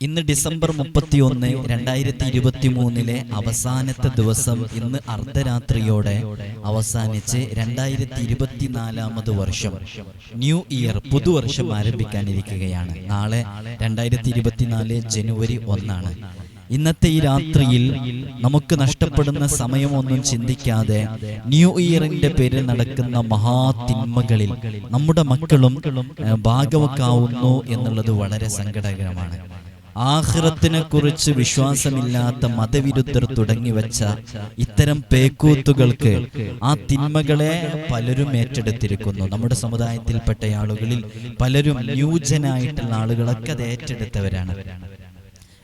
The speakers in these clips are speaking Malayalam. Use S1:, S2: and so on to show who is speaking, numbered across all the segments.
S1: ഇന്ന് ഡിസംബർ മുപ്പത്തി ഒന്ന് രണ്ടായിരത്തി ഇരുപത്തി മൂന്നിലെ അവസാനത്തെ ദിവസം ഇന്ന് അർദ്ധരാത്രിയോടെ അവസാനിച്ച് രണ്ടായിരത്തി ഇരുപത്തിനാലാമത് വർഷം. ന്യൂ ഇയർ പുതുവർഷം ആരംഭിക്കാനിരിക്കുകയാണ്. നാളെ രണ്ടായിരത്തി ഇരുപത്തിനാല് ജനുവരി ഒന്നാണ്. ഇന്നത്തെ ഈ രാത്രിയിൽ നമുക്ക് നഷ്ടപ്പെടുന്ന സമയമൊന്നും ചിന്തിക്കാതെ ന്യൂ ഇയറിന്റെ പേരിൽ നടക്കുന്ന മഹാതിന്മകളിൽ നമ്മുടെ മക്കളും ഭാഗവക്കാവുന്നു എന്നുള്ളത് വളരെ സങ്കടകരമാണ്. ആഹ്റത്തിനെ കുറിച്ച് വിശ്വാസമില്ലാത്ത മതവിരുദ്ധർ തുടങ്ങിവെച്ച ഇത്തരം പേക്കൂത്തുകൾക്ക് ആ തിന്മകളെ പലരും ഏറ്റെടുത്തിരിക്കുന്നു. നമ്മുടെ സമുദായത്തിൽപ്പെട്ട ആളുകളിൽ പലരും ന്യൂജനായിട്ടുള്ള ആളുകളൊക്കെ അത് ഏറ്റെടുത്തവരാണ്.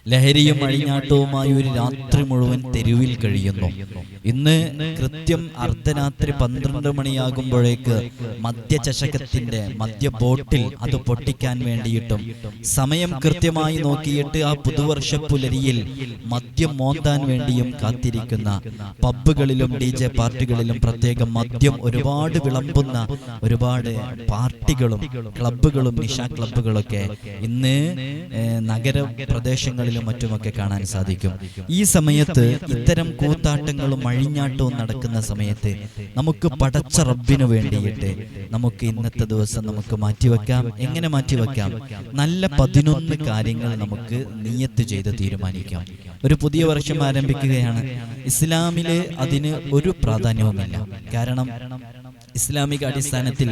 S1: ലഹരിയും അഴിഞ്ഞാട്ടവുമായി ഒരു രാത്രി മുഴുവൻ തെരുവിൽ കഴിയുന്നു. ഇന്ന് കൃത്യം അർദ്ധരാത്രി പന്ത്രണ്ട് മണിയാകുമ്പോഴേക്ക് മദ്യചഷകത്തിന്റെ മദ്യ ബോട്ടിൽ അത് പൊട്ടിക്കാൻ വേണ്ടിയിട്ടും സമയം കൃത്യമായി നോക്കിയിട്ട് ആ പുതുവർഷ പുലരിയിൽ മദ്യം മോന്താൻ വേണ്ടിയും കാത്തിരിക്കുന്ന പബ്ബുകളിലും ഡി ജെ പാർട്ടികളിലും പ്രത്യേകം മദ്യം ഒരുപാട് വിളമ്പുന്ന ഒരുപാട് പാർട്ടികളും ക്ലബ്ബുകളും നിശാ ക്ലബ്ബുകളൊക്കെ ഇന്ന് നഗര നഗര പ്രദേശങ്ങളിലും മറ്റുമൊക്കെ കാണാൻ സാധിക്കും. ഈ സമയത്ത് ഇത്തരം കൂത്താട്ടങ്ങളും അഴിഞ്ഞാട്ടവും നടക്കുന്ന സമയത്ത് നമുക്ക് പടച്ച റബ്ബിനു വേണ്ടിയിട്ട് നമുക്ക് ഇന്നത്തെ ദിവസം നമുക്ക് മാറ്റിവെക്കാം. എങ്ങനെ മാറ്റിവെക്കാം? നല്ല പതിനൊന്ന് കാര്യങ്ങൾ നമുക്ക് നിയത്ത് ചെയ്ത് തീരുമാനിക്കാം. ഒരു പുതിയ വർഷം ആരംഭിക്കുകയാണ്. ഇസ്ലാമിലെ അതിന് ഒരു പ്രാധാന്യവുമില്ല. കാരണം ഇസ്ലാമിക അടിസ്ഥാനത്തിൽ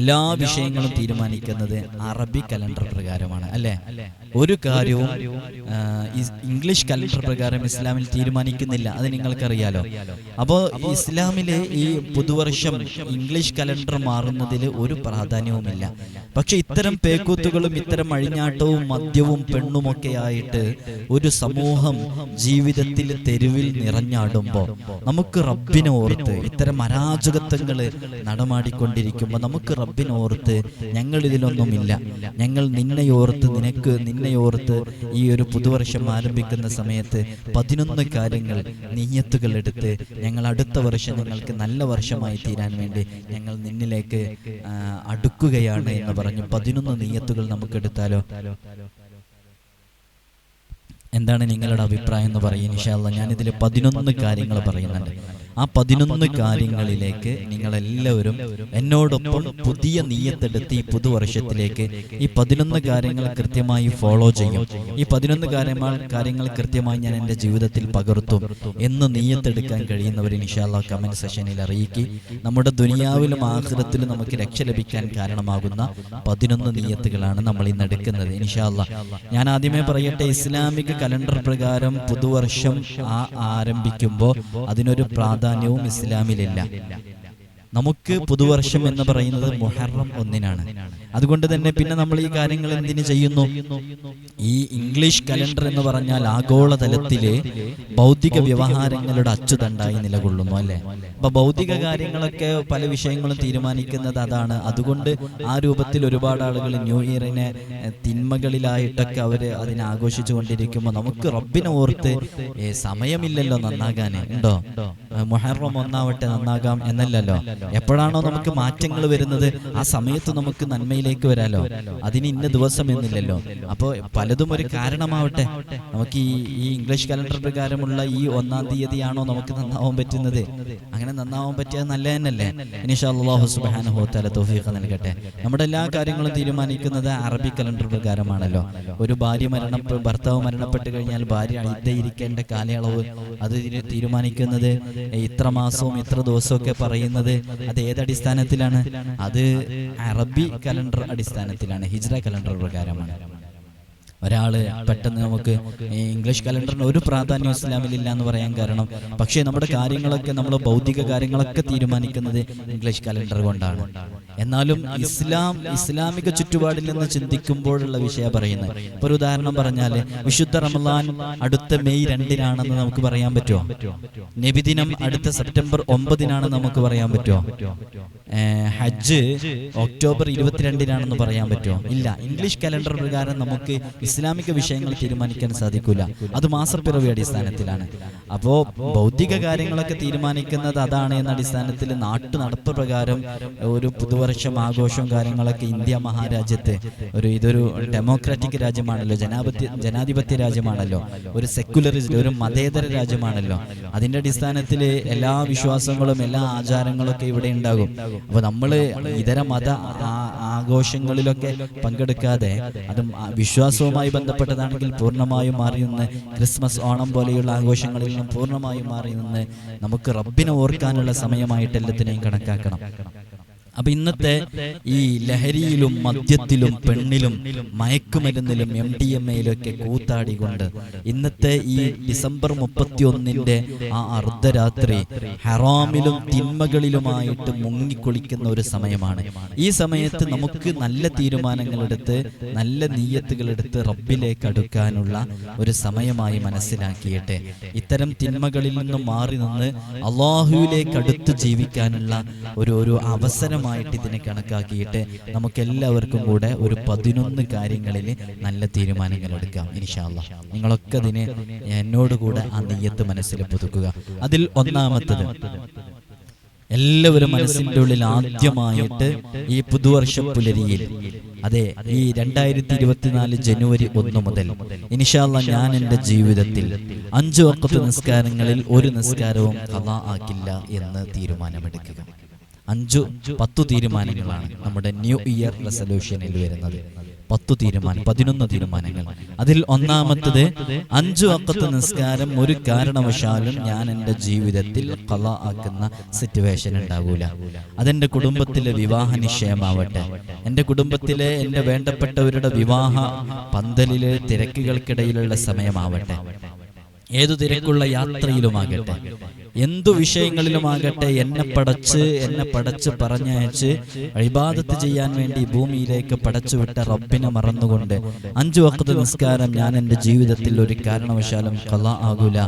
S1: എല്ലാ വിഷയങ്ങളും തീരുമാനിക്കുന്നത് അറബി കലണ്ടർ പ്രകാരമാണ് അല്ലെ? ഒരു കാര്യവും ഇംഗ്ലീഷ് കലണ്ടർ പ്രകാരം ഇസ്ലാമിൽ തീരുമാനിക്കുന്നില്ല. അത് നിങ്ങൾക്കറിയാലോ. അപ്പോൾ ഇസ്ലാമിലെ ഈ പുതുവർഷം ഇംഗ്ലീഷ് കലണ്ടർ മാറുന്നതിൽ ഒരു പ്രാധാന്യവുമില്ല. പക്ഷെ ഇത്തരം പേക്കൂത്തുകളും ഇത്തരം അഴിഞ്ഞാട്ടവും മദ്യവും പെണ്ണുമൊക്കെ ആയിട്ട് ഒരു സമൂഹം ജീവിതത്തിൽ തെരുവിൽ നിറഞ്ഞാടുമ്പോൾ നമുക്ക് റബ്ബിനെ ഓർത്ത് ഇത്തരം അരാജകത്വങ്ങൾ നടമാടിക്കൊണ്ടിരിക്കുമ്പോൾ നമുക്ക് റബ്ബിനോർത്ത് ഞങ്ങൾ ഇതിലൊന്നുമില്ല. ഞങ്ങൾ നിന്നെ ഓർത്ത് നിനക്ക് നിന്നെ ഓർത്ത് ഈ ഒരു പുതുവർഷം ആരംഭിക്കുന്ന സമയത്ത് പതിനൊന്ന് കാര്യങ്ങൾ നീയത്തുകൾ എടുത്ത് ഞങ്ങൾ അടുത്ത വർഷം നിങ്ങൾക്ക് നല്ല വർഷമായി തീരാൻ വേണ്ടി ഞങ്ങൾ നിന്നിലേക്ക് അടുക്കുകയാണ് എന്ന് പറഞ്ഞു പതിനൊന്ന് നീയത്തുകൾ നമുക്ക് എടുത്താലോ? എന്താണ് നിങ്ങളുടെ അഭിപ്രായം എന്ന് പറയും ഇൻഷാല്ല ഞാനിതിൽ പതിനൊന്ന് കാര്യങ്ങൾ പറയുന്നുണ്ട്. ആ പതിനൊന്ന് കാര്യങ്ങളിലേക്ക് നിങ്ങളെല്ലാവരും എന്നോടൊപ്പം പുതിയ നീയത്തെടുത്ത് ഈ പുതുവർഷത്തിലേക്ക് ഈ പതിനൊന്ന് കാര്യങ്ങൾ കൃത്യമായി ഫോളോ ചെയ്യും. ഈ പതിനൊന്ന് കാര്യങ്ങൾ കാര്യങ്ങൾ കൃത്യമായി ഞാൻ എന്റെ ജീവിതത്തിൽ പകർത്തും. എന്ന് നീയത്തെടുക്കാൻ കഴിയുന്നവർ ഇൻഷാല്ല കമന്റ് സെഷനിൽ അറിയിക്കി. നമ്മുടെ ദുനിയാവിലും ആഹൃതത്തിലും നമുക്ക് രക്ഷ ലഭിക്കാൻ കാരണമാകുന്ന പതിനൊന്ന് നീയത്തുകളാണ് നമ്മൾ ഇന്ന് എടുക്കുന്നത് ഇൻഷാല്ല ഞാൻ ആദ്യമേ പറയട്ടെ ഇസ്ലാമിക കലണ്ടർ പ്രകാരം പുതുവർഷം ആ ആരംഭിക്കുമ്പോൾ അതിനൊരു പ്രാധാന്യവും ഇസ്ലാമിലില്ല. നമുക്ക് പുതുവർഷം എന്ന് പറയുന്നത് മുഹറം ഒന്നിനാണ്. അതുകൊണ്ട് തന്നെ പിന്നെ നമ്മൾ ഈ കാര്യങ്ങൾ എന്തിനു ചെയ്യുന്നു? ഈ ഇംഗ്ലീഷ് കലണ്ടർ എന്ന് പറഞ്ഞാൽ ആഗോളതലത്തിലെ ഭൗതിക വ്യവഹാരങ്ങളുടെ അച്ചുതണ്ടായി നിലകൊള്ളുന്നു അല്ലെ? അപ്പൊ ഭൗതിക കാര്യങ്ങളൊക്കെ പല വിഷയങ്ങളും തീരുമാനിക്കുന്നത് അതാണ്. അതുകൊണ്ട് ആ രൂപത്തിൽ ഒരുപാട് ആളുകൾ ന്യൂ ഇയറിനെ തിന്മകളിലായിട്ടൊക്കെ അവർ അതിനെ ആഘോഷിച്ചു കൊണ്ടിരിക്കുമ്പോൾ നമുക്ക് റബ്ബിനെ ഓർത്ത് സമയമില്ലല്ലോ നന്നാകാൻ. ഉണ്ടോ? മൊഹറം ഒന്നാവട്ടെ നന്നാകാം എന്നല്ലല്ലോ? എപ്പോഴാണോ നമുക്ക് മാറ്റങ്ങൾ വരുന്നത് ആ സമയത്ത് നമുക്ക് നന്മയിലേക്ക് വരാലോ? അതിന് ഇന്ന ദിവസം എന്നില്ലല്ലോ. അപ്പോൾ പലതും ഒരു കാരണമാവട്ടെ. നമുക്ക് ഈ ഈ ഇംഗ്ലീഷ് കലണ്ടർ പ്രകാരമുള്ള ഈ ഒന്നാം തീയതിയാണോ നമുക്ക് നന്നാവാൻ പറ്റുന്നത്? അങ്ങനെ നന്നാവാൻ പറ്റിയത് നല്ല തന്നെയല്ലേ? ഇനിഷാ അള്ളാഹു സുബ്ഹാനഹു തആല തൗഫീഖ് നൽകട്ടെ. നമ്മുടെ എല്ലാ കാര്യങ്ങളും തീരുമാനിക്കുന്നത് അറബി കലണ്ടർ പ്രകാരമാണല്ലോ. ഒരു ഭാര്യ മരണം ഭർത്താവ് മരണപ്പെട്ട് കഴിഞ്ഞാൽ ഭാര്യ ഇരിക്കേണ്ട കാലയളവ് അത് തീരുമാനിക്കുന്നത്. ഇത്ര മാസവും ഇത്ര ദിവസവും ഒക്കെ പറയുന്നത് അത് ഏതടിസ്ഥാനത്തിലാണ് അത് അറബി കലണ്ടർ അടിസ്ഥാനത്തിലാണ് ഹിജ്ര കലണ്ടർ പ്രകാരമാണ്. ഒരാൾ പെട്ടെന്ന് നമുക്ക് ഇംഗ്ലീഷ് കലണ്ടറിന് ഒരു പ്രാധാന്യം ഇസ്ലാമിലില്ല എന്ന് പറയാൻ കാരണം. പക്ഷേ നമ്മുടെ കാര്യങ്ങളൊക്കെ നമ്മൾ ഭൗതിക കാര്യങ്ങളൊക്കെ തീരുമാനിക്കുന്നത് ഇംഗ്ലീഷ് കലണ്ടർ കൊണ്ടാണ്. എന്നാലും ഇസ്ലാം ഇസ്ലാമിക ചുറ്റുപാടിൽ നിന്ന് ചിന്തിക്കുമ്പോഴുള്ള വിഷയം പറയുന്നത്. ഇപ്പൊ ഒരു ഉദാഹരണം പറഞ്ഞാൽ വിശുദ്ധ റമദാൻ അടുത്ത മെയ് രണ്ടിനാണെന്ന് നമുക്ക് പറയാൻ പറ്റുമോ നബിദിനം അടുത്ത സെപ്റ്റംബർ ഒമ്പതിനാണെന്ന് നമുക്ക് പറയാൻ പറ്റുമോ ഹജ്ജ് ഒക്ടോബർ ഇരുപത്തിരണ്ടിനാണെന്ന് പറയാൻ പറ്റുമോ ഇല്ല. ഇംഗ്ലീഷ് കലണ്ടർ പ്രകാരം നമുക്ക് ഇസ്ലാമിക വിഷയങ്ങൾ തീരുമാനിക്കാൻ സാധിക്കില്ല അത് മാസപ്പിറവി അടിസ്ഥാനത്തിലാണ് അപ്പോ ഭൗതിക കാര്യങ്ങളൊക്കെ തീരുമാനിക്കുന്നത് അതാണ് എന്ന അടിസ്ഥാനത്തിൽ നാട്ടു നടപ്പ് പ്രകാരം ഒരു പുതുവർഷം ആഘോഷവും കാര്യങ്ങളൊക്കെ ഇന്ത്യ മഹാരാജ്യത്ത് ഒരു ഇതൊരു ഡെമോക്രാറ്റിക് രാജ്യമാണല്ലോ. ജനാധിപത്യ ജനാധിപത്യ രാജ്യമാണല്ലോ. ഒരു സെക്യുലറിസ്റ്റ് ഒരു മതേതര രാജ്യമാണല്ലോ. അതിന്റെ അടിസ്ഥാനത്തിൽ എല്ലാ വിശ്വാസങ്ങളും എല്ലാ ആചാരങ്ങളൊക്കെ ഇവിടെ ഉണ്ടാകും. അപ്പൊ നമ്മൾ ഇതര മത ആ- ആഘോഷങ്ങളിലൊക്കെ പങ്കെടുക്കാതെ അതും വിശ്വാസവുമായി ബന്ധപ്പെട്ടതാണെങ്കിൽ പൂർണമായും മാറി നിന്ന് ക്രിസ്മസ് ഓണം പോലെയുള്ള ആഘോഷങ്ങളിൽ നിന്നും പൂർണമായും മാറി നിന്ന് നമുക്ക് റബ്ബിനെ ഓർക്കാനുള്ള സമയമായിട്ട് എല്ലാത്തിനെയും കണക്കാക്കണം. അപ്പൊ ഇന്നത്തെ ഈ ലഹരിയിലും മദ്യത്തിലും പെണ്ണിലും മയക്കുമരുന്നിലും എം ഡി എം എയിലൊക്കെ കൂത്താടികൊണ്ട് ഇന്നത്തെ ഈ ഡിസംബർ മുപ്പത്തി ഒന്നിന്റെ ആ അർദ്ധരാത്രി ഹറാമിലും തിന്മകളിലുമായിട്ട് മുങ്ങിക്കുളിക്കുന്ന ഒരു സമയമാണ്. ഈ സമയത്ത് നമുക്ക് നല്ല തീരുമാനങ്ങൾ എടുത്ത് നല്ല നീയത്തുകൾ എടുത്ത് റബ്ബിലേക്ക് അടുക്കാനുള്ള ഒരു സമയമായി മനസ്സിലാക്കിയിട്ട് ഇത്തരം തിന്മകളിൽ നിന്നും മാറി നിന്ന് അള്ളാഹുവിലേക്ക് അടുത്ത് ജീവിക്കാനുള്ള ഒരു ഒരു അവസരമായിട്ട് ഇതിനെ കണക്കാക്കിയിട്ട് നമുക്ക് എല്ലാവർക്കും കൂടെ ഒരു പതിനൊന്ന് കാര്യങ്ങളിൽ നല്ല തീരുമാനങ്ങൾ എടുക്കാം ഇൻഷാല്ല നിങ്ങളൊക്കെ അതിന് എന്നോട് കൂടെ ആ നെയ്യത്ത് മനസ്സിൽ പുതുക്കുക. അതിൽ ഒന്നാമത്തത് എല്ലാവരും മനസ്സിന്റെ ഉള്ളിൽ ആദ്യമായിട്ട് ഈ പുതുവർഷ പുലരിയിൽ അതെ ഈ രണ്ടായിരത്തി ഇരുപത്തിനാല് ജനുവരി ഒന്ന് മുതൽ ഇനിഷാല്ല ഞാൻ എന്റെ ജീവിതത്തിൽ അഞ്ചു വക്കത്ത് നിസ്കാരങ്ങളിൽ ഒരു നിസ്കാരവും കഥ ആക്കില്ല എന്ന് തീരുമാനമെടുക്കുക. അഞ്ചു പത്തു തീരുമാനങ്ങളാണ് നമ്മുടെ ന്യൂ ഇയർ റെസൊല്യൂഷനിൽ വരുന്നത്. പത്തു തീരുമാനം പതിനൊന്ന് തീരുമാനങ്ങൾ. അതിൽ ഒന്നാമത്തത് അഞ്ചു അക്കത്ത് നിസ്കാരം ഒരു കാരണവശാലും ഞാൻ എന്റെ ജീവിതത്തിൽ കല ആക്കുന്ന സിറ്റുവേഷൻ ഉണ്ടാകൂല അതെന്റെ കുടുംബത്തിലെ വിവാഹ നിശ്ചയമാവട്ടെ. എന്റെ കുടുംബത്തിലെ എന്റെ വേണ്ടപ്പെട്ടവരുടെ വിവാഹ പന്തലിലെ തിരക്കുകൾക്കിടയിലുള്ള സമയമാവട്ടെ. ഏതു തിരക്കുള്ള യാത്രയിലുമാകട്ടെ. എന്തു വിഷയങ്ങളിലുമാകട്ടെ എന്നെ പടച്ച് എന്നെ പടച്ച് പറഞ്ഞയച്ച് അഴിബാദത്ത് ചെയ്യാൻ വേണ്ടി ഭൂമിയിലേക്ക് പടച്ചു വിട്ട റബ്ബിനെ മറന്നുകൊണ്ട് അഞ്ചു വക്കത്ത് നിസ്കാരം ഞാൻ എന്റെ ജീവിതത്തിൽ ഒരു കാരണവശാലും കല ആകൂല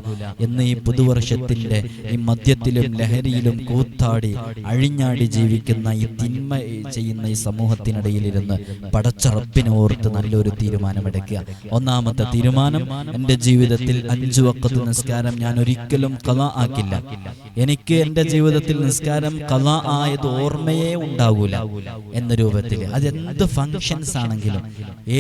S1: എന്ന് ഈ പുതുവർഷത്തിന്റെ ഈ മദ്യത്തിലും ലഹരിയിലും കൂത്താടി അഴിഞ്ഞാടി ജീവിക്കുന്ന ഈ തിന്മ ചെയ്യുന്ന ഈ സമൂഹത്തിനിടയിലിരുന്ന് പടച്ച റബ്ബിനെ ഓർത്ത് നല്ലൊരു തീരുമാനമെടുക്കുക. ഒന്നാമത്തെ തീരുമാനം എന്റെ ജീവിതത്തിൽ അഞ്ചു വക്കത്ത് നിസ്കാരം ഞാൻ ഒരിക്കലും കല ആക്കില്ല. എനിക്ക് എന്റെ ജീവിതത്തിൽ നിസ്കാരം കല ആയത് ഓർമ്മയെ ഉണ്ടാകൂല എന്ന രൂപത്തിൽ. അത് എന്ത് ഫങ്ഷൻസ് ആണെങ്കിലും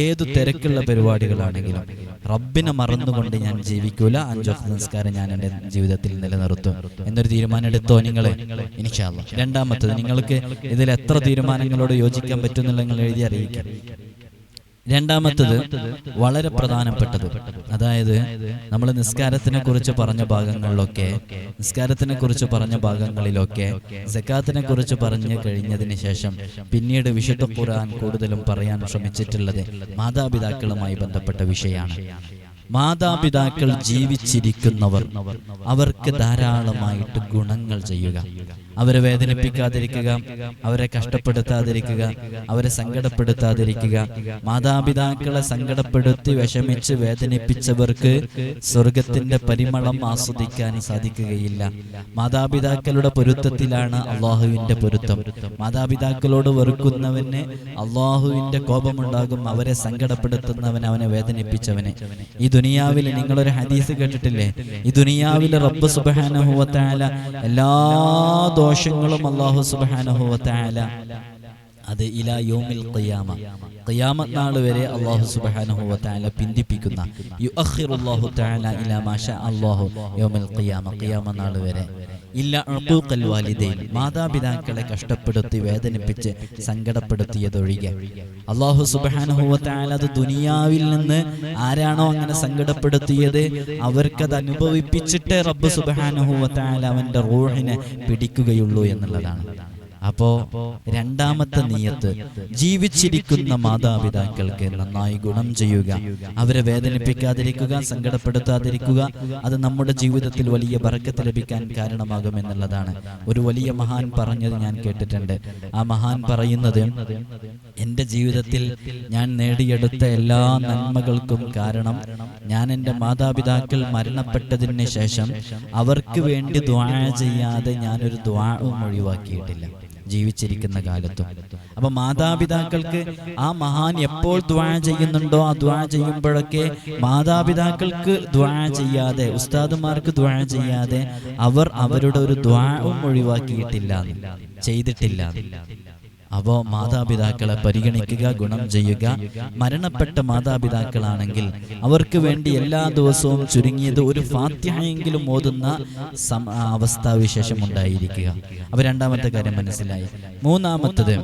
S1: ഏത് തിരക്കുള്ള പരിപാടികളാണെങ്കിലും റബ്ബിനെ മറന്നുകൊണ്ട് ഞാൻ ജീവിക്കൂല. അഞ്ചു നിസ്കാരം ഞാൻ എന്റെ ജീവിതത്തിൽ നിലനിർത്തും എന്നൊരു തീരുമാനം എടുത്തോ നിങ്ങൾ ഇനിഷാല്ല രണ്ടാമത്തത് നിങ്ങൾക്ക് ഇതിൽ എത്ര തീരുമാനങ്ങളോട് യോജിക്കാൻ പറ്റുന്നില്ല നിങ്ങൾ എഴുതി അറിയിക്കാം. രണ്ടാമത്തത് വളരെ പ്രധാനപ്പെട്ടത്. അതായത് നമ്മൾ നിസ്കാരത്തിനെ കുറിച്ച് പറഞ്ഞ ഭാഗങ്ങളിലൊക്കെ നിസ്കാരത്തിനെ കുറിച്ച് പറഞ്ഞ ഭാഗങ്ങളിലൊക്കെ സക്കാത്തിനെ കുറിച്ച് പറഞ്ഞു കഴിഞ്ഞതിന് ശേഷം പിന്നീട് വിശുദ്ധ ഖുർആൻ കൂടുതലും പറയാൻ ശ്രമിച്ചിട്ടുള്ളത് മാതാപിതാക്കളുമായി ബന്ധപ്പെട്ട വിഷയമാണ്. മാതാപിതാക്കൾ ജീവിച്ചിരിക്കുന്നവർ അവർക്ക് ധാരാളമായിട്ട് ഗുണങ്ങൾ ചെയ്യുക. അവരെ വേദനിപ്പിക്കാതിരിക്കുക അവരെ കഷ്ടപ്പെടുത്താതിരിക്കുക അവരെ സങ്കടപ്പെടുത്താതിരിക്കുക. മാതാപിതാക്കളെ സങ്കടപ്പെടുത്തി വിഷമിച്ച് വേദനിപ്പിച്ചവർക്ക് സ്വർഗത്തിന്റെ പരിമളം ആസ്വദിക്കാൻ സാധിക്കുകയില്ല. മാതാപിതാക്കളുടെ പൊരുത്തത്തിലാണ് അള്ളാഹുവിന്റെ പൊരുത്തം. മാതാപിതാക്കളോട് വെറുക്കുന്നവന് അള്ളാഹുവിന്റെ കോപമുണ്ടാകും അവരെ സങ്കടപ്പെടുത്തുന്നവൻ അവനെ വേദനിപ്പിച്ചവനെ. ഈ ദുനിയാവിൽ നിങ്ങളൊരു ഹദീസ് കേട്ടിട്ടില്ലേ? ഈ ദുനിയാവിലെ റബ്ബ് സുബാനഹുവത്തായ എല്ലാ ദോഷങ്ങളും അള്ളാഹു സുബാനഹുവത്തായ അത് ഇലാ യോമിൽ ഖിയാമ. ഖിയാമത്ത് നാൾ വരെ അള്ളാഹു സുബ്ഹാനഹു വ തആല പിന്തിപ്പിക്കുന്ന. യുഅഖിറുല്ലാഹു തആല ഇലാ മാഷാ അല്ലാഹു യൗമൽ ഖിയാമ. ഖിയാമ നാൾ വരെ. ഇല്ല ഉഖൂഖൽ വാലിദൈൻ മാതാപിതാക്കളെ കഷ്ടപ്പെടുത്തി വേദനിപ്പിച്ച് സങ്കടപ്പെടുത്തിയതൊഴികെ. അള്ളാഹു തആല അത് ദുനിയാവിൽ നിന്ന് ആരാണോ അങ്ങനെ സങ്കടപ്പെടുത്തിയത് അവർക്കത് അനുഭവിപ്പിച്ചിട്ട് റബ്ബ് സുബ്ഹാനഹു അവന്റെ റൂഹിനെ പിടിക്കുകയുള്ളൂ എന്നുള്ളതാണ്. അപ്പോ രണ്ടാമത്തെ നീയത്ത് ജീവിച്ചിരിക്കുന്ന മാതാപിതാക്കൾക്ക് നന്നായി ഗുണം ചെയ്യുക. അവരെ വേദനിപ്പിക്കാതിരിക്കുക സങ്കടപ്പെടുത്താതിരിക്കുക അത് നമ്മുടെ ജീവിതത്തിൽ വലിയ ബറക്കത്ത് ലഭിക്കാൻ കാരണമാകും എന്നുള്ളതാണ്. ഒരു വലിയ മഹാൻ പറഞ്ഞത് ഞാൻ കേട്ടിട്ടുണ്ട്. ആ മഹാൻ പറയുന്നത് എന്റെ ജീവിതത്തിൽ ഞാൻ നേടിയെടുത്ത എല്ലാ നന്മകൾക്കും കാരണം ഞാൻ എന്റെ മാതാപിതാക്കൾ മരണപ്പെട്ടതിന് ശേഷം അവർക്ക് വേണ്ടി ദ്വാ ചെയ്യാതെ ഞാനൊരു ദ്വാഴവും ഒഴിവാക്കിയിട്ടില്ല. ജീവിച്ചിരിക്കുന്ന കാലത്തും. അപ്പൊ മാതാപിതാക്കൾക്ക് ആ മഹാൻ എപ്പോൾ ദ്വാ ചെയ്യുന്നുണ്ടോ ആ ദ്വാ ചെയ്യുമ്പോഴൊക്കെ മാതാപിതാക്കൾക്ക് ദ്വാ ചെയ്യാതെ ഉസ്താദുമാർക്ക് ദ്വാ ചെയ്യാതെ അവർ അവരുടെ ഒരു ദ്വാവും ഒഴിവാക്കിയിട്ടില്ല ചെയ്തിട്ടില്ല. അപ്പോ മാതാപിതാക്കളെ പരിഗണിക്കുക ഗുണം ചെയ്യുക. മരണപ്പെട്ട മാതാപിതാക്കളാണെങ്കിൽ അവർക്ക് വേണ്ടി എല്ലാ ദിവസവും ചുരുങ്ങിയത് ഒരു ഫാത്യമെങ്കിലും ഓതുന്ന അവസ്ഥാവിശേഷം ഉണ്ടായിരിക്കുക അപ്പൊ രണ്ടാമത്തെ കാര്യം മനസ്സിലായി. മൂന്നാമത്തത്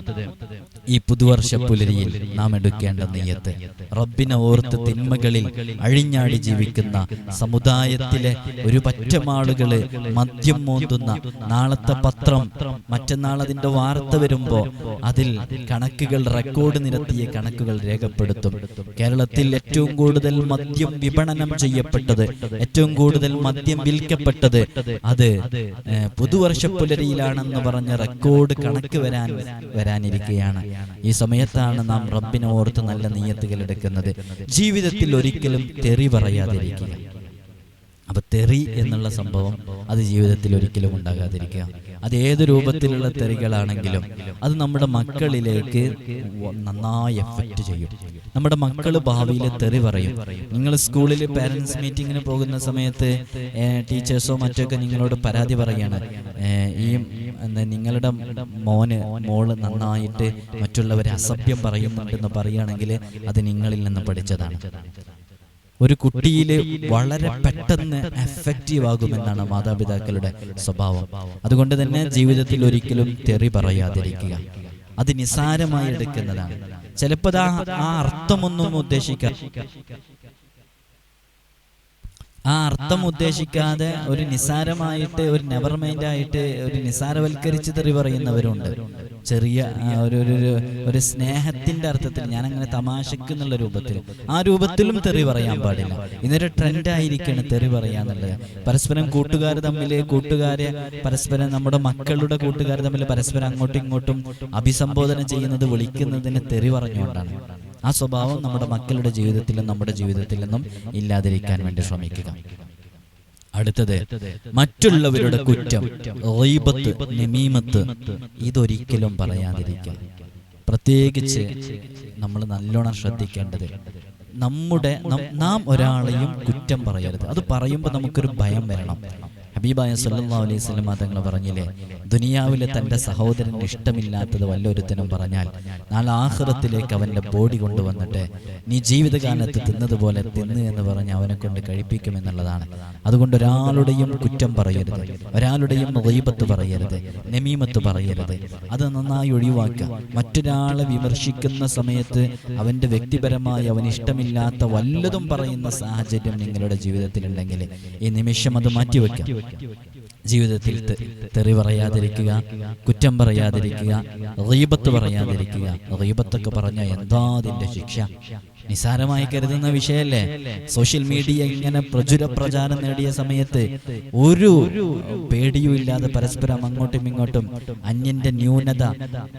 S1: ഈ പുതുവർഷ പുലരിയിൽ നാം എടുക്കേണ്ട നെയ്യത്ത്. റബ്ബിനെ ഓർത്ത് തിന്മകളിൽ അഴിഞ്ഞാടി ജീവിക്കുന്ന സമുദായത്തിലെ ഒരു പറ്റമാളുകൾ മദ്യം മോന്തുന്ന നാളത്തെ പത്രം മറ്റന്നാൾ അതിന്റെ വാർത്ത വരുമ്പോ അതിൽ കണക്കുകൾ റെക്കോർഡ് നിരത്തിയ കണക്കുകൾ രേഖപ്പെടുത്തും. കേരളത്തിൽ ഏറ്റവും കൂടുതൽ മദ്യം വിപണനം ചെയ്യപ്പെട്ടത് ഏറ്റവും കൂടുതൽ മദ്യം വിൽക്കപ്പെട്ടത് അത് പുതുവർഷ പുലരിയിലാണെന്ന് പറഞ്ഞ റെക്കോർഡ് കണക്ക് വരാൻ വരാനിരിക്കുകയാണ് ഈ സമയത്താണ് നാം റബ്ബിനോർത്ത് നല്ല നീയത്തുകൾ എടുക്കുന്നത്. ജീവിതത്തിൽ ഒരിക്കലും തെറി പറയാതിരിക്കുക. അപ്പൊ തെറി എന്നുള്ള സംഭവം അത് ജീവിതത്തിൽ ഒരിക്കലും ഉണ്ടാകാതിരിക്കുക. അത് ഏത് രൂപത്തിലുള്ള തെറികളാണെങ്കിലും അത് നമ്മുടെ മക്കളിലേക്ക് നന്നായി എഫക്റ്റ് ചെയ്യും. നമ്മുടെ മക്കൾ ഭാവിയിൽ തെറി പറയും. നിങ്ങൾ സ്കൂളിൽ പാരൻസ് മീറ്റിങ്ങിന് പോകുന്ന സമയത്ത് ടീച്ചേഴ്സോ മറ്റൊക്കെ നിങ്ങളോട് പരാതി പറയാണ്. ഈ നിങ്ങളുടെ മോന് മോൾ നന്നായിട്ട് മറ്റുള്ളവരെ അസഭ്യം പറയുന്നുണ്ടെന്ന് പറയുകയാണെങ്കിൽ അത് നിങ്ങളിൽ നിന്ന് പഠിച്ചതാണ്. ഒരു കുട്ടിയിൽ വളരെ പെട്ടെന്ന് എഫക്റ്റീവ് ആകുമെന്നാണ് മാതാപിതാക്കളുടെ സ്വഭാവം. അതുകൊണ്ട് തന്നെ ജീവിതത്തിൽ ഒരിക്കലും തെറി പറയാതിരിക്കുക. അത് നിസാരമായി എടുക്കുന്നതാണ് ചിലപ്പോൾ ആ ആ അർത്ഥമൊന്നും ഉദ്ദേശിക്കാം ആ അർത്ഥം ഉദ്ദേശിക്കാതെ ഒരു നിസാരമായിട്ട് ഒരു നെവർ മൈൻഡ് ആയിട്ട് ഒരു നിസാരവൽക്കരിച്ച് തെറി പറയുന്നവരുണ്ട് ചെറിയ ഒരു ഒരു- ഒരു സ്നേഹത്തിന്റെ അർത്ഥത്തിൽ ഞാൻ അങ്ങനെ തമാശക്കുന്നുള്ള രൂപത്തിൽ ആ രൂപത്തിലും തെറി പറയാൻ പാടില്ല. ഇന്നൊരു ട്രെൻഡ് ആയിരിക്കണം തെറി പറയാന്നുള്ളത് പരസ്പരം കൂട്ടുകാർ തമ്മിൽ കൂട്ടുകാരെ പരസ്പരം നമ്മുടെ മക്കളുടെ കൂട്ടുകാർ തമ്മിൽ പരസ്പരം അങ്ങോട്ടും ഇങ്ങോട്ടും അഭിസംബോധന ചെയ്യുന്നത് വിളിക്കുന്നതിന് തെറി പറഞ്ഞുകൊണ്ടാണ്. ആ സ്വഭാവം നമ്മുടെ മക്കളുടെ ജീവിതത്തിലും നമ്മുടെ ജീവിതത്തിൽ നിന്നും ഇല്ലാതിരിക്കാൻ വേണ്ടി ശ്രമിക്കുക. അടുത്തത് മറ്റുള്ളവരുടെ കുറ്റം നിമീമത്ത് ഇതൊരിക്കലും പറയാതിരിക്കുക. പ്രത്യേകിച്ച് നമ്മൾ നല്ലോണം ശ്രദ്ധിക്കേണ്ടത് നമ്മുടെ നാം ഒരാളെയും കുറ്റം പറയരുത്. അത് പറയുമ്പോൾ നമുക്കൊരു ഭയം വരണം. ഹബീബായ സല്ലല്ലാഹു അലൈഹി വസല്ലം തങ്ങൾ പറഞ്ഞില്ലേ ദുനിയാവിലെ തന്റെ സഹോദരന് ഇഷ്ടമില്ലാത്തത് വല്ലൊരുത്തനും പറഞ്ഞാൽ നാളെ ആഹ്റത്തിലേക്ക് അവന്റെ ബോഡി കൊണ്ടുവന്നിട്ട് നീ ജീവിതകാലത്ത് തിന്നതുപോലെ തിന്ന് എന്ന് പറഞ്ഞ് അവനെ കൊണ്ട് കഴിപ്പിക്കുമെന്നുള്ളതാണ് അതുകൊണ്ട് ഒരാളുടെയും കുറ്റം പറയരുത് ഒരാളുടെയും റീബത്ത് പറയരുത് നമീമത്ത് പറയരുത്. അത് നന്നായി ഒഴിവാക്കുക. മറ്റൊരാളെ വിമർശിക്കുന്ന സമയത്ത് അവന്റെ വ്യക്തിപരമായി അവൻ ഇഷ്ടമില്ലാത്ത വല്ലതും പറയുന്ന സാഹചര്യം നിങ്ങളുടെ ജീവിതത്തിലുണ്ടെങ്കിൽ ഈ നിമിഷം അത് മാറ്റിവെക്കുക. ജീവിതത്തിൽ തെറി പറയാതിരിക്കുക കുറ്റം പറയാതിരിക്കുക റീബത്ത് പറയാതിരിക്കുക റീബത്തൊക്കെ പറഞ്ഞ എന്താ അതിന്റെ ശിക്ഷ? നിസാരമായി കരുതുന്ന വിഷയല്ലേ സോഷ്യൽ മീഡിയ ഇങ്ങനെ പ്രചുര പ്രചാരം നേടിയ സമയത്ത് ഒരു പേടിയും ഇല്ലാതെ പരസ്പരം അങ്ങോട്ടും ഇങ്ങോട്ടും അന്യന്റെ ന്യൂനത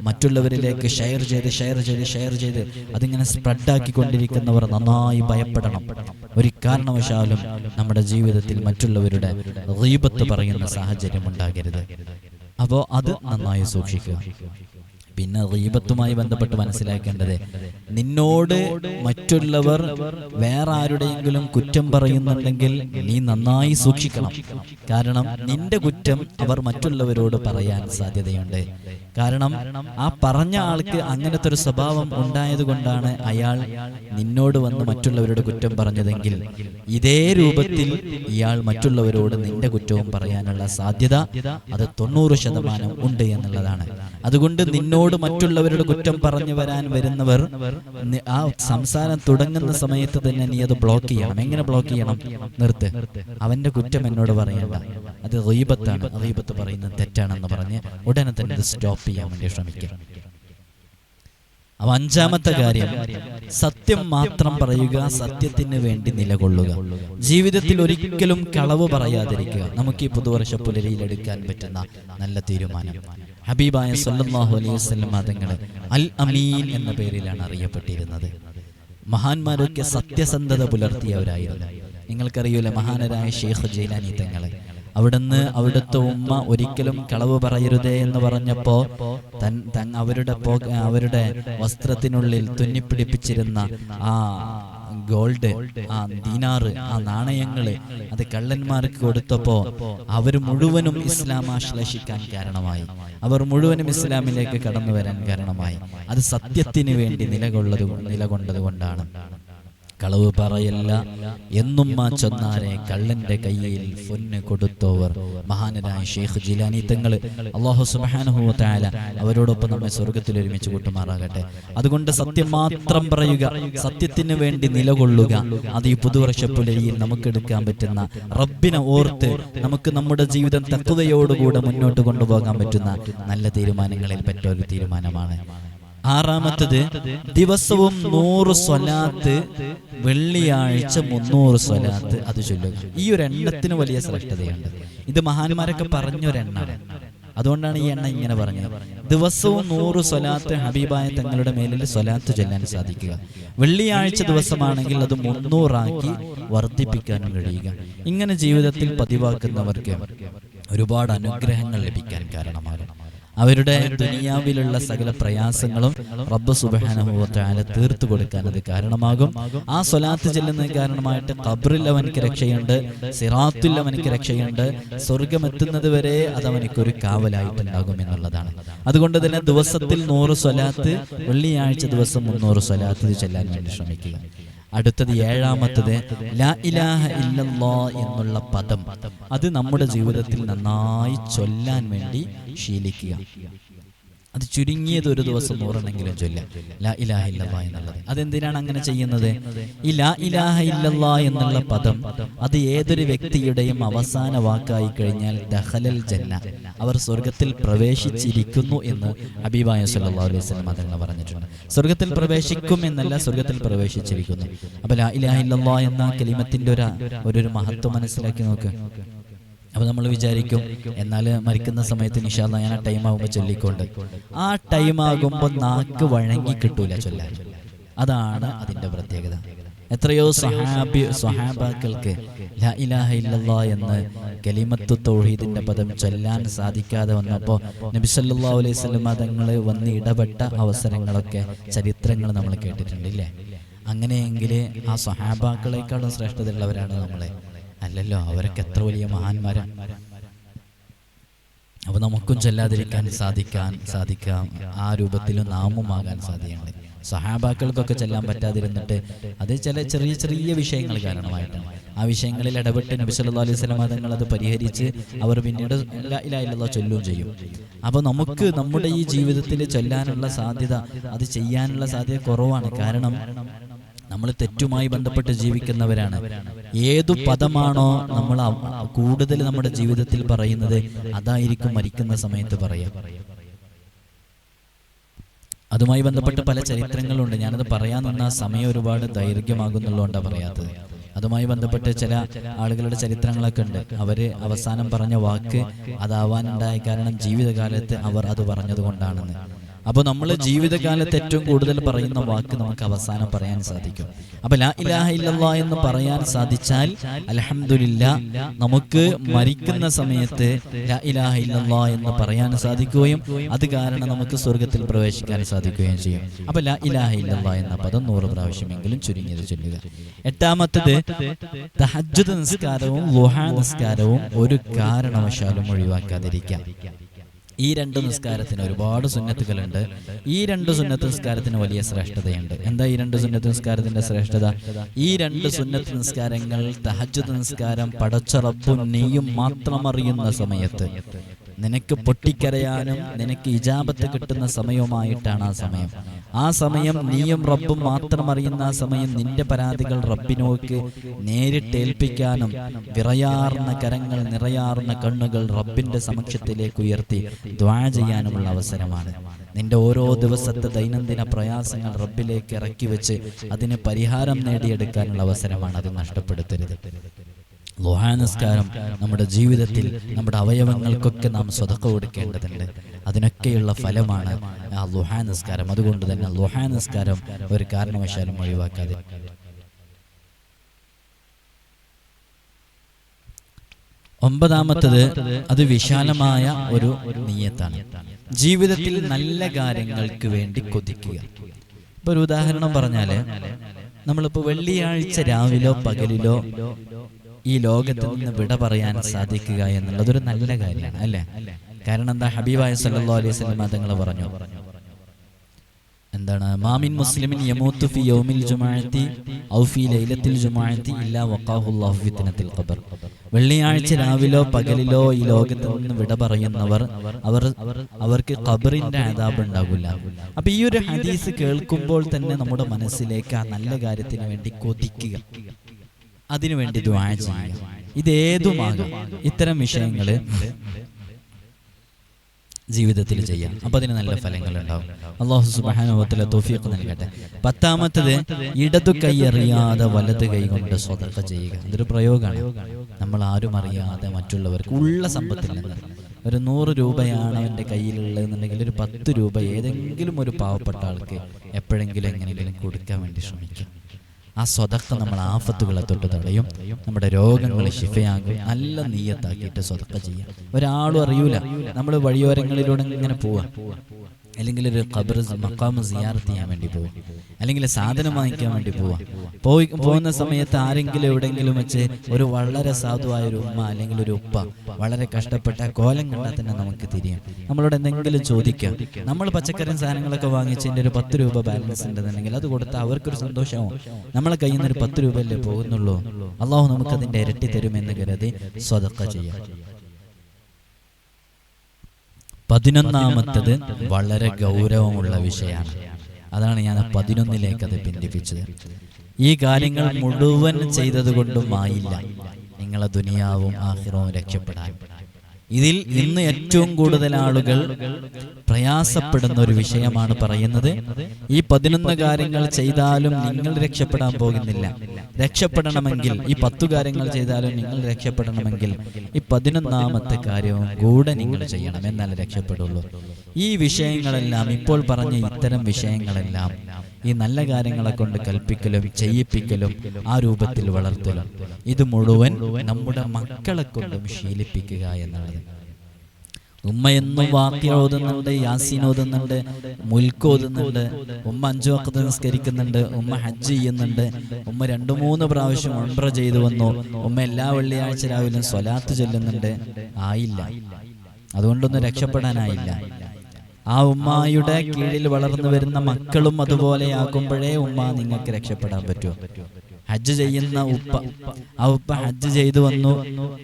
S1: മറ്റുള്ളവരിലേക്ക് ഷെയർ ചെയ്ത് ഷെയർ ചെയ്ത് ഷെയർ ചെയ്ത് അതിങ്ങനെ സ്പ്രെഡ് ആക്കിക്കൊണ്ടിരിക്കുന്നവർ നന്നായി ഭയപ്പെടണം. ഒരു കാരണവശാലും നമ്മുടെ ജീവിതത്തിൽ മറ്റുള്ളവരുടെ റീപത്ത് പറയുന്ന സാഹചര്യം ഉണ്ടാകരുത്. അപ്പോൾ അത് നന്നായി സൂക്ഷിക്കുക. പിന്നെ റീബത്തുമായി ബന്ധപ്പെട്ട് മനസ്സിലാക്കേണ്ടത് നിന്നോട് മറ്റുള്ളവർ വേറെ ആരുടെയെങ്കിലും കുറ്റം പറയുന്നുണ്ടെങ്കിൽ നീ നന്നായി സൂക്ഷിക്കണം. കാരണം നിന്റെ കുറ്റം അവർ മറ്റുള്ളവരോട് പറയാൻ സാധ്യതയുണ്ട്. കാരണം ആ പറഞ്ഞ ആൾക്ക് അങ്ങനത്തെ ഒരു സ്വഭാവം ഉണ്ടായത് കൊണ്ടാണ് അയാൾ നിന്നോട് വന്ന് മറ്റുള്ളവരോട് കുറ്റം പറഞ്ഞതെങ്കിൽ ഇതേ രൂപത്തിൽ ഇയാൾ മറ്റുള്ളവരോട് നിന്റെ കുറ്റവും പറയാനുള്ള സാധ്യത അത് തൊണ്ണൂറ് ശതമാനം ഉണ്ട് എന്നുള്ളതാണ്. അതുകൊണ്ട് നിന്നോട് മറ്റുള്ളവരുടെ കുറ്റം പറഞ്ഞു വരാൻ വരുന്നവർ ആ സംസാരം തുടങ്ങുന്ന സമയത്ത് തന്നെ നീ അത് ബ്ലോക്ക് ചെയ്യണം. എങ്ങനെ ബ്ലോക്ക് ചെയ്യണം? നിർത്ത്. അവന്റെ കുറ്റം എന്നോട് പറയണ്ട. അത് റീബത്താണ് റീബത്ത് പറയുന്നത് തെറ്റാണെന്ന് പറഞ്ഞ് ഉടനെ തന്നെ ഇത് സ്റ്റോപ്പ് ചെയ്യാൻ വേണ്ടി ശ്രമിക്കുക അപ്പൊ അഞ്ചാമത്തെ കാര്യം. സത്യം മാത്രം പറയുക സത്യത്തിന് വേണ്ടി നിലകൊള്ളുക. ജീവിതത്തിൽ ഒരിക്കലും കളവ് പറയാതിരിക്കുക. നമുക്ക് ഈ പുതുവർഷ പുലരിയിൽ എടുക്കാൻ പറ്റുന്ന നല്ല തീരുമാനം. ഹബീബായ സല്ലാഹു അലൈഹി വസ്ലം മതങ്ങൾ അൽ അമീൻ എന്ന പേരിലാണ് അറിയപ്പെട്ടിരുന്നത്. മഹാന്മാരൊക്കെ സത്യസന്ധത പുലർത്തിയവരായിരുന്നു. നിങ്ങൾക്കറിയൂല മഹാനരായ ഷെയ്ഖ് ജൈലാനി തങ്ങളെ അവിടുന്ന് അവിടുത്തെ ഉമ്മ ഒരിക്കലും കളവ് പറയരുതേ എന്ന് പറഞ്ഞപ്പോ തൻ തൻ അവരുടെ അവരുടെ വസ്ത്രത്തിനുള്ളിൽ തുന്നിപ്പിടിപ്പിച്ചിരുന്ന ആ ഗോൾഡ് ആ ദിനാറ് ആ നാണയങ്ങൾ അത് കള്ളന്മാർക്ക് കൊടുത്തപ്പോ അവർ മുഴുവനും ഇസ്ലാം ആശ്ലേഷിക്കാൻ കാരണമായി. അവർ മുഴുവനും ഇസ്ലാമിലേക്ക് കടന്നു വരാൻ കാരണമായി. അത് സത്യത്തിന് വേണ്ടി നിലകൊള്ളത് നിലകൊണ്ടത് കൊണ്ടാണ്. കളവ് പറയല്ല. എന്നും ആ ചൊന്നാരെ കള്ളന്റെ കയ്യിൽ പൊന്ന് കൊടുത്തവർ. മഹാനരായ ഷെയ്ഖ് ജിലാനി തങ്ങൾ അള്ളാഹു സുബാനുഹു താല അവരോടൊപ്പം നമ്മെ സ്വർഗത്തിൽ ഒരുമിച്ച് കൂട്ടുമാറാകട്ടെ. അതുകൊണ്ട് സത്യം മാത്രം പറയുക സത്യത്തിന് വേണ്ടി നിലകൊള്ളുക. അത് ഈ പുതുവർഷ പുലരിയിൽ നമുക്ക് എടുക്കാൻ പറ്റുന്ന റബ്ബിനെ ഓർത്ത് നമുക്ക് നമ്മുടെ ജീവിതം തത്വതയോടുകൂടെ മുന്നോട്ട് കൊണ്ടുപോകാൻ പറ്റുന്ന നല്ല തീരുമാനങ്ങളിൽ പറ്റൊരു തീരുമാനമാണ്. ആറാമത്തത് ദിവസവും നൂറ് സ്വലാത്ത് വെള്ളിയാഴ്ച മുന്നൂറ് സ്വലാത്ത് അത് ചൊല്ലുക. ഈ ഒരു എണ്ണത്തിന് വലിയ ശ്രേഷ്ഠതയുണ്ട്. ഇത് മഹാന്മാരൊക്കെ പറഞ്ഞൊരെണ്ണാണ് അതുകൊണ്ടാണ് ഈ എണ്ണ ഇങ്ങനെ പറഞ്ഞത്. ദിവസവും നൂറ് സ്വലാത്ത് ഹബീബായ തങ്ങളുടെ മേലിൽ സ്വലാത്ത് ചൊല്ലാൻ സാധിക്കുക. വെള്ളിയാഴ്ച ദിവസമാണെങ്കിൽ അത് മുന്നൂറാക്കി വർദ്ധിപ്പിക്കാനും കഴിയുക. ഇങ്ങനെ ജീവിതത്തിൽ പതിവാക്കുന്നവർക്ക് ഒരുപാട് അനുഗ്രഹങ്ങൾ ലഭിക്കാൻ കാരണമാകും. അവരുടെ ദുനിയാവിലുള്ള സകല പ്രയാസങ്ങളും റബ്ബ് സുബാനുഭവത്താല തീർത്തു കൊടുക്കാൻ അത് കാരണമാകും. ആ സ്വലാത്ത് ചെല്ലുന്ന കാരണമായിട്ട് ഖബറിൽ അവനക്ക് രക്ഷയുണ്ട്. സിറാത്തിൽ അവനക്ക് രക്ഷയുണ്ട്. സ്വർഗമെത്തുന്നത് വരെ അത് അവനക്കൊരു കാവലായിട്ടുണ്ടാകും എന്നുള്ളതാണ്. അതുകൊണ്ട് തന്നെ ദിവസത്തിൽ നൂറ് സ്വലാത്ത് വെള്ളിയാഴ്ച ദിവസം മുന്നൂറ് സ്വലാത്ത് ചെല്ലാൻ വേണ്ടി ശ്രമിക്കുക. അടുത്തത് ഏഴാമത്തത് ലാ ഇലാഹ ഇല്ലല്ലാ എന്നുള്ള പദം. അത് നമ്മുടെ ജീവിതത്തിൽ നന്നായി ചൊല്ലാൻ വേണ്ടി ശീലിക്കുക. അത് ചുരുങ്ങിയത് ഒരു ദിവസം നൂറെണ്ണെങ്കിലും ചൊല്ലാം ലാ ഇലാഹ ഇല്ലല്ലാ എന്നുള്ളത്. അതെന്തിനാണ് അങ്ങനെ ചെയ്യുന്നത്? ഈ ലാ ഇലാഹ ഇല്ലല്ലാ എന്നുള്ള പദം അത് ഏതൊരു വ്യക്തിയുടെയും അവസാന വാക്കായി കഴിഞ്ഞാൽ ദഹലൽ ജന്ന. അവർ സ്വർഗത്തിൽ പ്രവേശിച്ചിരിക്കുന്നു എന്ന് അബീബായ സല്ലല്ലാഹു അലൈഹി വസല്ലം തങ്ങൾ പറഞ്ഞിട്ടുണ്ട്. സ്വർഗത്തിൽ പ്രവേശിക്കും എന്നല്ല സ്വർഗത്തിൽ പ്രവേശിച്ചിരിക്കുന്നു. അപ്പൊ ലാ ഇലാഹ ഇല്ലല്ലാ എന്ന കലിമത്തിന്റെ ഒരു ഒരു മഹത്വം മനസ്സിലാക്കി നോക്ക്. അപ്പൊ നമ്മൾ വിചാരിക്കും എന്നാൽ മരിക്കുന്ന സമയത്ത് നിഷാദ ഞാൻ ടൈം ആകുമ്പോൾ ചൊല്ലിക്കൊണ്ട്. ആ ടൈം ആകുമ്പോൾ നാക്ക് വഴങ്ങി കിട്ടൂല ചൊല്ലാൻ. അതാണ് അതിന്റെ പ്രത്യേകത. എത്രയോ സഹാബി സ്വഹാബാക്കൾക്ക് ലാ ഇലാഹ എന്ന് കലിമത്തു തൗഹീദിന്റെ പദം ചൊല്ലാൻ സാധിക്കാതെ വന്നപ്പോൾ നബി സല്ലല്ലാഹു അലൈഹി തങ്ങൾ വന്ന് ഇടപെട്ട അവസരങ്ങളൊക്കെ ചരിത്രങ്ങൾ നമ്മൾ കേട്ടിട്ടുണ്ട് ഇല്ലേ അങ്ങനെയെങ്കിൽ ആ സ്വഹാബാക്കളെക്കാളും ശ്രേഷ്ഠതയുള്ളവരാണ് നമ്മളെ. അല്ലല്ലോ അവരൊക്കെ എത്ര വലിയ മഹാന്മാരാണ് അപ്പൊ നമുക്കും ചെല്ലാതിരിക്കാൻ സാധിക്കാൻ സാധിക്കാം ആ രൂപത്തിലും നാമുമാകാൻ സാധ്യതയുണ്ട്. സഹാബാക്കൾക്കൊക്കെ ചെല്ലാൻ പറ്റാതിരുന്നിട്ട് അത് ചില ചെറിയ ചെറിയ വിഷയങ്ങൾ കാരണമായിട്ടാണ്. ആ വിഷയങ്ങളിൽ ഇടപെട്ട് നബി സല്ലാ അലൈഹി സ്വലം തങ്ങൾ അത് പരിഹരിച്ച് അവർ പിന്നീട് ലാ ഇലാഹ ഇല്ലല്ലാഹ് ചൊല്ലുകയും ചെയ്യും. അപ്പോൾ നമുക്ക് നമ്മുടെ ഈ ജീവിതത്തിൽ ചൊല്ലാനുള്ള സാധ്യത അത് ചെയ്യാനുള്ള സാധ്യത കുറവാണ്. കാരണം നമ്മൾ തെറ്റുമായി ബന്ധപ്പെട്ട് ജീവിക്കുന്നവരാണ്. ഏതു പദമാണോ നമ്മൾ കൂടുതൽ നമ്മുടെ ജീവിതത്തിൽ പറയുന്നത് അതായിരിക്കും മരിക്കുന്ന സമയത്ത് പറയാം. അതുമായി ബന്ധപ്പെട്ട് പല ചരിത്രങ്ങളുണ്ട്. ഞാനത് പറയാൻ നിന്ന സമയം ഒരുപാട് ദൈർഘ്യമാകുന്നുള്ളതുകൊണ്ടാണ് പറയാത്തത്. അതുമായി ബന്ധപ്പെട്ട് ചില ആളുകളുടെ ചരിത്രങ്ങളൊക്കെ ഉണ്ട്. അവർ അവസാനം പറഞ്ഞ വാക്ക് അതാവാനുണ്ടായ കാരണം ജീവിതകാലത്ത് അവർ അത് പറഞ്ഞത് കൊണ്ടാണെന്ന് അപ്പോൾ നമ്മൾ ജീവിതകാലത്ത് ഏറ്റവും കൂടുതൽ പറയുന്ന വാക്ക് നമുക്ക് അവസാനം പറയാൻ സാധിക്കും. അപ്പൊ ലാ ഇലാഹ ഇല്ലല്ലാ എന്ന് പറയാൻ സാധിച്ചാൽ അലഹമില്ല നമുക്ക് മരിക്കുന്ന സമയത്ത് ലാ ഇലാഹ ഇല്ലല്ലാ എന്ന് പറയാൻ സാധിക്കുകയും അത് കാരണം നമുക്ക് സ്വർഗത്തിൽ പ്രവേശിക്കാൻ സാധിക്കുകയും ചെയ്യും. അപ്പൊ ലാ ഇലാഹ ഇല്ലല്ലാ എന്ന പദം നൂറ് പ്രാവശ്യമെങ്കിലും ചുരുങ്ങിയത് ചൊല്ലുക. എട്ടാമത്തത് തഹജ്ജുദ് നിസ്കാരവും ലുഹാ നിസ്കാരവും ഒരു കാരണവശാലും ഒഴിവാക്കാതിരിക്കാം ഈ രണ്ട് നിസ്കാരത്തിന് ഒരുപാട് സുന്നത്തുകളുണ്ട്. ഈ രണ്ട് സുന്നത്ത് നിസ്കാരത്തിന് വലിയ ശ്രേഷ്ഠതയുണ്ട്. എന്താ ഈ രണ്ട് സുന്നത്ത് നിസ്കാരത്തിന്റെ ശ്രേഷ്ഠത? ഈ രണ്ട് സുന്നത്ത് നിസ്കാരങ്ങൾ തഹജ് നിസ്കാരം പടച്ചറപ്പും നെയ്യും നീയും മാത്രം അറിയുന്ന സമയത്ത് നിനക്ക് പൊട്ടിക്കരയാനും നിനക്ക് ഇജാബത്ത് കിട്ടുന്ന സമയവുമായിട്ടാണ് ആ സമയം. ആ സമയം നീയും റബ്ബും മാത്രം അറിയുന്ന ആ സമയം നിന്റെ പരാതികൾ റബ്ബിനോക്ക് നേരിട്ട് ഏൽപ്പിക്കാനും വിറയാർന്ന കരങ്ങൾ നിറയാർന്ന കണ്ണുകൾ റബ്ബിന്റെ സമക്ഷത്തിലേക്ക് ഉയർത്തി ദ്വാ ചെയ്യാനുമുള്ള അവസരമാണ്. നിന്റെ ഓരോ ദിവസത്തെ ദൈനംദിന പ്രയാസങ്ങൾ റബ്ബിലേക്ക് ഇറക്കി വെച്ച് അതിന് പരിഹാരം നേടിയെടുക്കാനുള്ള അവസരമാണ് അത് നഷ്ടപ്പെടുത്തരുത്. ലുഹാനസ്കാരം നമ്മുടെ ജീവിതത്തിൽ നമ്മുടെ അവയവങ്ങൾക്കൊക്കെ നാം സ്വതക്ക കൊടുക്കേണ്ടതുണ്ട്. അതിനൊക്കെയുള്ള ഫലമാണ് ആ ലുഹാനസ്കാരം. അതുകൊണ്ട് തന്നെ ലുഹാനസ്കാരം ഒരു കാരണവശാലും ഒഴിവാക്കാതെ ഒമ്പതാമത്തത് അത് വിശാലമായ ഒരു നീയത്താണ്. ജീവിതത്തിൽ നല്ല കാര്യങ്ങൾക്ക് വേണ്ടി കൊതിക്കുക. ഇപ്പൊ ഒരു ഉദാഹരണം പറഞ്ഞാൽ നമ്മളിപ്പോ വെള്ളിയാഴ്ച രാവിലോ പകലിലോ ഈ ലോകത്ത് നിന്ന് വിട പറയാൻ സാധിക്കുക എന്നുള്ളത് ഒരു നല്ല കാര്യമാണ് അല്ലേ? കാരണം എന്താ ഹബീബായ സല്ലല്ലാഹു അലൈഹി വസല്ലം തങ്ങൾ പറഞ്ഞു. എന്താണ് മാമിൻ മുസ്ലിമിൻ യമൂത്തു ഫി യൗമിൽ ജുമാഅത്തി ഔ ഫി ലൈലത്തിൽ ജുമാഅത്തി ഇല്ലാ വഖാഹുല്ലാഹു ഫിത്നത്തിൽ ഖബർ. വെള്ളിയാഴ്ച രാവിലോ പകലിലോ ഈ ലോകത്ത് നിന്ന് വിട പറയുന്നവർ അവർ അവർക്ക് ഖബറിന്റെ ആദാബ് ഉണ്ടാകില്ല അപ്പൊ ഈ ഒരു ഹദീസ് കേൾക്കുമ്പോൾ തന്നെ നമ്മുടെ മനസ്സിലേക്ക് ആ നല്ല കാര്യത്തിന് വേണ്ടി കൊതിക്കുക. അതിനുവേണ്ടി ദ്വാ ചെയ്യുക. ഇതേതുമാകാം ഇത്തരം വിഷയങ്ങൾ ജീവിതത്തിൽ ചെയ്യാം. അപ്പൊ അതിന് നല്ല ഫലങ്ങൾ ഉണ്ടാവും അള്ളാഹു സുബാനുഭവത്തിലെ തോഫിയൊക്കെ നൽകട്ടെ. പത്താമത്തത് ഇടതു കൈ അറിയാതെ വലത് കൈ കൊണ്ട് സ്വതക്ക ചെയ്യുക. ഇതൊരു പ്രയോഗമാണ്. നമ്മൾ ആരും അറിയാതെ മറ്റുള്ളവർക്ക് ഉള്ള സമ്പത്തിൽ നിന്ന് ഒരു നൂറ് രൂപയാണ് എന്റെ കയ്യിലുള്ളതെന്നുണ്ടെങ്കിൽ ഒരു പത്ത് രൂപ ഏതെങ്കിലും ഒരു പാവപ്പെട്ട ആൾക്ക് എപ്പോഴെങ്കിലും എങ്ങനെയെങ്കിലും കൊടുക്കാൻ വേണ്ടി ശ്രമിക്കാം. ആ സ്വതക്ക നമ്മൾ ആഫത്തുകളെ തൊട്ട് തടയും. നമ്മുടെ രോഗങ്ങൾ ശിഫയാകും നല്ല നീയത്താക്കിയിട്ട് സ്വതക്ക ചെയ്യാം. ഒരാളും അറിയൂല. നമ്മൾ വഴിയോരങ്ങളിലൂടെ ഇങ്ങനെ പോവാം. അല്ലെങ്കിൽ ഒരു ഖബർ മക്കാമ് സിയാർത്ത് ചെയ്യാൻ വേണ്ടി പോവാം. അല്ലെങ്കിൽ സാധനം വാങ്ങിക്കാൻ വേണ്ടി പോവാം. പോയി പോകുന്ന സമയത്ത് ആരെങ്കിലും എവിടെങ്കിലും വെച്ച് ഒരു വളരെ സാധുവായ ഒരു ഉമ്മ അല്ലെങ്കിൽ ഒരു ഉപ്പ വളരെ കഷ്ടപ്പെട്ട കോലം കണ്ടാൽ തന്നെ നമുക്ക് തിരിയാം. നമ്മളോട് എന്തെങ്കിലും ചോദിക്കാം. നമ്മൾ പച്ചക്കറിയും സാധനങ്ങളൊക്കെ വാങ്ങിച്ചതിന്റെ ഒരു പത്ത് രൂപ ബാലൻസ് ഉണ്ടെന്നുണ്ടെങ്കിൽ അത് കൊടുത്താൽ അവർക്കൊരു സന്തോഷമാവും. നമ്മളെ കയ്യിൽ നിന്ന് ഒരു പത്ത് രൂപയല്ലേ പോകുന്നുള്ളൂ? അള്ളാഹു നമുക്ക് അതിന്റെ ഇരട്ടി തരുമെന്ന് കരുതി സ്വതക്ക ചെയ്യാം. പതിനൊന്നാമത്തത് വളരെ ഗൗരവമുള്ള വിഷയമാണ്. അതാണ് ഞാൻ പതിനൊന്നിലേക്ക് അത് ബന്ധിപ്പിച്ചത്. ഈ കാര്യങ്ങൾ മുഴുവൻ ചെയ്തത് കൊണ്ടുമായില്ല നിങ്ങളെ ദുനിയാവും ആഹ്റവും രക്ഷപ്പെടാൻ. ഇതിൽ ഇന്ന് ഏറ്റവും കൂടുതൽ ആളുകൾ പ്രയാസപ്പെടുന്ന ഒരു വിഷയമാണ് പറയുന്നത്. ഈ പതിനൊന്ന് കാര്യങ്ങൾ ചെയ്താലും നിങ്ങൾ രക്ഷപ്പെടാൻ പോകുന്നില്ല. രക്ഷപ്പെടണമെങ്കിൽ ഈ പത്തു കാര്യങ്ങൾ ചെയ്താലും നിങ്ങൾ രക്ഷപ്പെടണമെങ്കിൽ ഈ പതിനൊന്നാമത്തെ കാര്യവും കൂടെ നിങ്ങൾ ചെയ്യണം. എന്നാലേ രക്ഷപ്പെടുള്ളൂ. ഈ വിഷയങ്ങളെല്ലാം ഇപ്പോൾ പറഞ്ഞ ഇത്തരം വിഷയങ്ങളെല്ലാം ഈ നല്ല കാര്യങ്ങളെ കൊണ്ട് കൽപ്പിക്കലും ചെയ്യിപ്പിക്കലും ആ രൂപത്തിൽ വളർത്തലും. ഇത് മുഴുവൻ നമ്മുടെ മക്കളെ കൊണ്ടും ശീലിപ്പിക്കുക എന്നുള്ളത് ഉമ്മ എന്നും വാക്യ ഓതുന്നുണ്ട് യാസീൻ ഓതുന്നുണ്ട് മുൽക്ക് ഓതുന്നുണ്ട് ഉമ്മ അഞ്ചു വക്കത്ത് നിസ്കരിക്കുന്നുണ്ട് ഉമ്മ ഹജ്ജ് ചെയ്യുന്നുണ്ട് ഉമ്മ രണ്ടു മൂന്ന് പ്രാവശ്യം ഒൺപ്ര ചെയ്തു വന്നു ഉമ്മ എല്ലാ വെള്ളിയാഴ്ച രാവിലെ സ്വലാത്ത് ചൊല്ലുന്നുണ്ട് ആയില്ല. അതുകൊണ്ടൊന്നും രക്ഷപ്പെടാനായില്ല. ആ ഉമ്മായുടെ കീഴിൽ വളർന്നു വരുന്ന മക്കളും അതുപോലെയാക്കുമ്പോഴേ ഉമ്മ നിങ്ങൾക്ക് രക്ഷപ്പെടാൻ പറ്റുമോ ഹജ്ജ് ചെയ്യുന്ന ഉപ്പ ആ ഉപ്പ ഹജ്ജ് ചെയ്തു വന്നു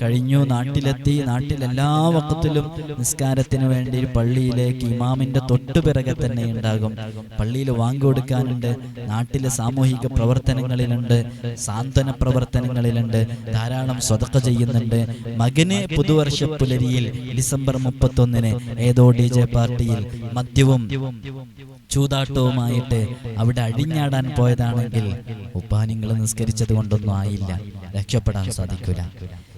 S1: കഴിഞ്ഞു നാട്ടിലെത്തി നാട്ടിൽ എല്ലാ വക്കത്തിലും നിസ്കാരത്തിന് വേണ്ടി പള്ളിയിലേക്ക് ഇമാമിന്റെ തൊട്ടു പിറകെ തന്നെ ഉണ്ടാകും. പള്ളിയിൽ വാങ്ങി കൊടുക്കാനുണ്ട് നാട്ടിലെ സാമൂഹിക പ്രവർത്തനങ്ങളിലുണ്ട് സാന്ത്വന പ്രവർത്തനങ്ങളിലുണ്ട് ധാരാളം സ്വതക്ക ചെയ്യുന്നുണ്ട്. മകന് പുതുവർഷ പുലരിയിൽ ഡിസംബർ മുപ്പത്തൊന്നിന് ഏതോ ഡി ജെ പാർട്ടിയിൽ മദ്യവും ചൂതാട്ടവുമായിട്ട് അവിടെ അഴിഞ്ഞാടാൻ പോയതാണെങ്കിൽ ഉപ്പാ നിങ്ങൾ നിസ്കരിച്ചത് കൊണ്ടൊന്നും ആയില്ല. രക്ഷപ്പെടാൻ സാധിക്കില്ല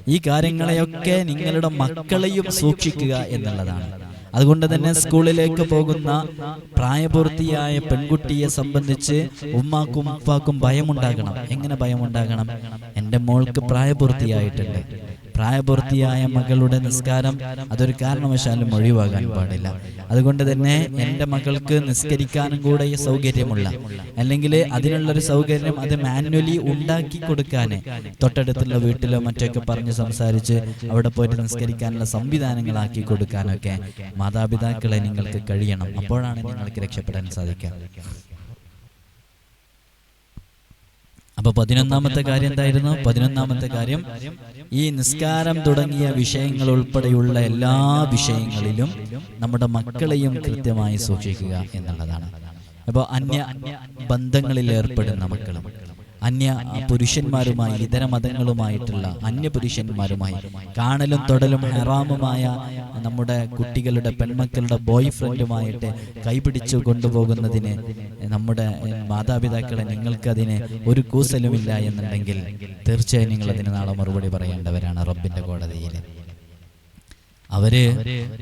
S1: ഈ കാര്യങ്ങളെയൊക്കെ നിങ്ങളുടെ മക്കളെയും സൂക്ഷിക്കുക എന്നുള്ളതാണ്. അതുകൊണ്ട് തന്നെ സ്കൂളിലേക്ക് പോകുന്ന പ്രായപൂർത്തിയായ പെൺകുട്ടിയെ സംബന്ധിച്ച് ഉമ്മാക്കും ഉപ്പാക്കും ഭയമുണ്ടാകണം. എങ്ങനെ ഭയമുണ്ടാകണം? എന്റെ മോൾക്ക് പ്രായപൂർത്തിയായിട്ടുണ്ട്. പ്രായപൂർത്തിയായ മകളുടെ നിസ്കാരം അതൊരു കാരണവശാലും ഒഴിവാകാൻ പാടില്ല. അതുകൊണ്ട് തന്നെ എന്റെ മകൾക്ക് നിസ്കരിക്കാനും കൂടെ ഈ സൗകര്യമുള്ള അല്ലെങ്കിൽ അതിനുള്ളൊരു സൗകര്യം അത് മാനുവലി ഉണ്ടാക്കി കൊടുക്കാൻ തൊട്ടടുത്തുള്ള വീട്ടിലോ മറ്റൊക്കെ പറഞ്ഞ് സംസാരിച്ച് അവിടെ പോയിട്ട് നിസ്കരിക്കാനുള്ള സംവിധാനങ്ങളാക്കി കൊടുക്കാനൊക്കെ മാതാപിതാക്കളെ നിങ്ങൾക്ക് കഴിയണം. അപ്പോഴാണ് നിങ്ങൾക്ക് രക്ഷപ്പെടാൻ സാധിക്കുക. അപ്പൊ പതിനൊന്നാമത്തെ കാര്യം എന്തായിരുന്നു? പതിനൊന്നാമത്തെ കാര്യം ഈ നിസ്കാരം തുടങ്ങിയ വിഷയങ്ങൾ ഉൾപ്പെടെയുള്ള എല്ലാ വിഷയങ്ങളിലും നമ്മുടെ മക്കളെയും കൃത്യമായി സൂക്ഷിക്കുക എന്നുള്ളതാണ്. അപ്പോൾ അന്യ ബന്ധങ്ങളിൽ ഏർപ്പെടുന്ന മക്കളും. അന്യ പുരുഷന്മാരുമായി ഇതര മതങ്ങളുമായിട്ടുള്ള അന്യ പുരുഷന്മാരുമായി കാണലും തൊടലും ഹറാമുമായ നമ്മുടെ കുട്ടികളുടെ പെൺമക്കളുടെ ബോയ് ഫ്രണ്ടുമായിട്ട് കൈപിടിച്ചു കൊണ്ടുപോകുന്നതിന് നമ്മുടെ മാതാപിതാക്കളെ നിങ്ങൾക്കതിന് ഒരു കൂസലുമില്ല എന്നുണ്ടെങ്കിൽ തീർച്ചയായും നിങ്ങൾ അതിന് നാളെ മറുപടി പറയേണ്ടവരാണ് റബ്ബിന്റെ കോടതിയിൽ. അവർ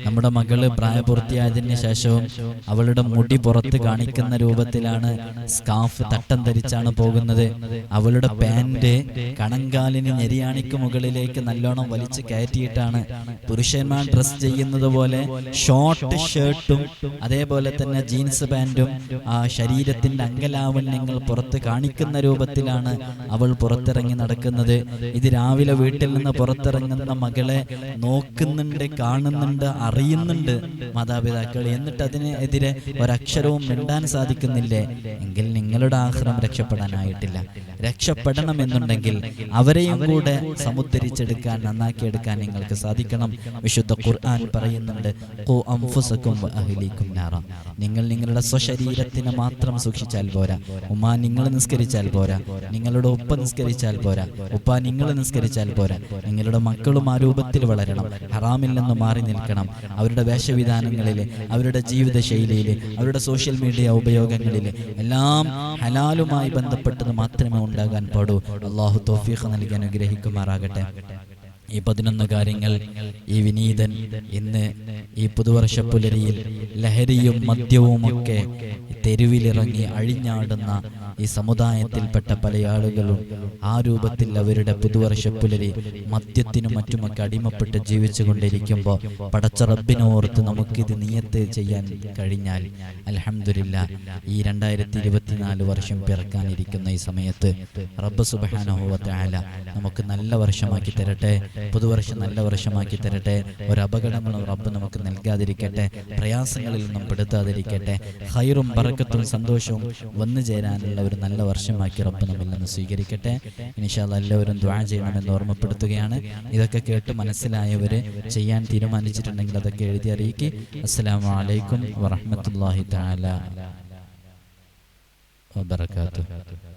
S1: നമ്മുടെ മകൾ പ്രായപൂർത്തിയായതിനു ശേഷവും അവളുടെ മുടി പുറത്ത് കാണിക്കുന്ന രൂപത്തിലാണ് സ്കാഫ് തട്ടം ധരിച്ചാണ് പോകുന്നത്. അവളുടെ പാന്റ് കണങ്കാലിന് ഞെരിയാണിക്ക് മുകളിലേക്ക് നല്ലോണം വലിച്ചു കയറ്റിയിട്ടാണ് പുരുഷന്മാർ ഡ്രസ് ചെയ്യുന്നത് പോലെ ഷോർട്ട് ഷർട്ടും അതേപോലെ തന്നെ ജീൻസ് പാന്റും ആ ശരീരത്തിന്റെ അംഗലാവണ്യങ്ങൾ പുറത്ത് കാണിക്കുന്ന രൂപത്തിലാണ് അവൾ പുറത്തിറങ്ങി നടക്കുന്നത്. ഇത് രാവിലെ വീട്ടിൽ നിന്ന് പുറത്തിറങ്ങുന്ന മകളെ നോക്കുന്നുണ്ട് കാണുന്നുണ്ട് അറിയുന്നുണ്ട് മാതാപിതാക്കൾ എന്നിട്ട് അതിനെതിരെ ഒരക്ഷരവും മിണ്ടാൻ സാധിക്കുന്നില്ലേ? എങ്കിൽ നിങ്ങളുടെ ആഹ്റം രക്ഷപ്പെടാനായിട്ടില്ല. രക്ഷപ്പെടണം എന്നുണ്ടെങ്കിൽ അവരെയും കൂടെ സമുദ്ധരിച്ചെടുക്കാൻ നന്നാക്കിയെടുക്കാൻ നിങ്ങൾക്ക് സാധിക്കണം. വിശുദ്ധ ഖുർആൻ പറയുന്നുണ്ട് "ഖു അൻഫുസക്കും വ അഹ്ലീക്കും നിങ്ങൾ നിങ്ങളുടെ സ്വശരീരത്തിനെ മാത്രം സൂക്ഷിച്ചാൽ പോരാ. ഉമ്മ നിങ്ങൾ നിസ്കരിച്ചാൽ പോരാ. നിങ്ങളുടെ ഉപ്പ നിസ്കരിച്ചാൽ പോരാ. ഉപ്പ നിങ്ങൾ നിസ്കരിച്ചാൽ പോരാ. നിങ്ങളുടെ മക്കളും ആ രൂപത്തിൽ വളരണം. ഹറാമിൽ മാറി നിൽക്കണം. അവരുടെ വേഷവിധാനങ്ങളിൽ അവരുടെ ജീവിത ശൈലിയിൽ അവരുടെ സോഷ്യൽ മീഡിയ ഉപയോഗങ്ങളിൽ എല്ലാം ഹലാലുമായി ബന്ധപ്പെട്ടത് മാത്രമേ ഉണ്ടാകാൻ പാടൂ. അള്ളാഹു തോഫീഖ് നൽകി അനുഗ്രഹിക്കുമാറാകട്ടെ. ഈ പതിനൊന്ന് കാര്യങ്ങൾ ഈ വിനീതൻ ഇന്ന് ഈ പുതുവർഷ പുലരിയിൽ ലഹരിയും മദ്യവും ഒക്കെ തെരുവിലിറങ്ങി അഴിഞ്ഞാടുന്ന ഈ സമുദായത്തിൽപ്പെട്ട പല ആളുകളും ആ രൂപത്തിൽ അവരുടെ പുതുവർഷ പുലരി മദ്യത്തിനും മറ്റുമൊക്കെ അടിമപ്പെട്ട് ജീവിച്ചു കൊണ്ടിരിക്കുമ്പോൾ പടച്ച റബ്ബിനോർത്ത് നമുക്കിത് നിയത്ത് ചെയ്യാൻ കഴിഞ്ഞാൽ അലഹമില്ല ഈ രണ്ടായിരത്തി ഇരുപത്തിനാല് വർഷം പിറക്കാനിരിക്കുന്ന ഈ സമയത്ത് റബ്ബ് സുബാനുഭവത്തായ നമുക്ക് നല്ല വർഷമാക്കി തരട്ടെ. പുതുവർഷം നല്ല വർഷമാക്കി തരട്ടെ. ഒരു അപകടങ്ങളും റബ്ബ് നമുക്ക് നൽകാതിരിക്കട്ടെ. പ്രയാസങ്ങളിൽ നിന്നും പെടുത്താതിരിക്കട്ടെ. ഹൈറും പറക്കത്തും സന്തോഷവും വന്നു ചേരാനുള്ള ഒരു നല്ല വർഷമാക്കി റബ്ബ് നമ്മിൽ നിന്ന് സ്വീകരിക്കട്ടെ. ഇനിഷാല്ല എല്ലാവരും ദ്വാ ചെയ്യണമെന്ന് ഓർമ്മപ്പെടുത്തുകയാണ്. ഇതൊക്കെ കേട്ട് മനസ്സിലായവർ ചെയ്യാൻ തീരുമാനിച്ചിട്ടുണ്ടെങ്കിൽ അതൊക്കെ എഴുതി അറിയിക്കുക അസ്സലാമു വലൈക്കും വറഹ്മത്തുള്ളാഹി തആല വബറകാതുഹു.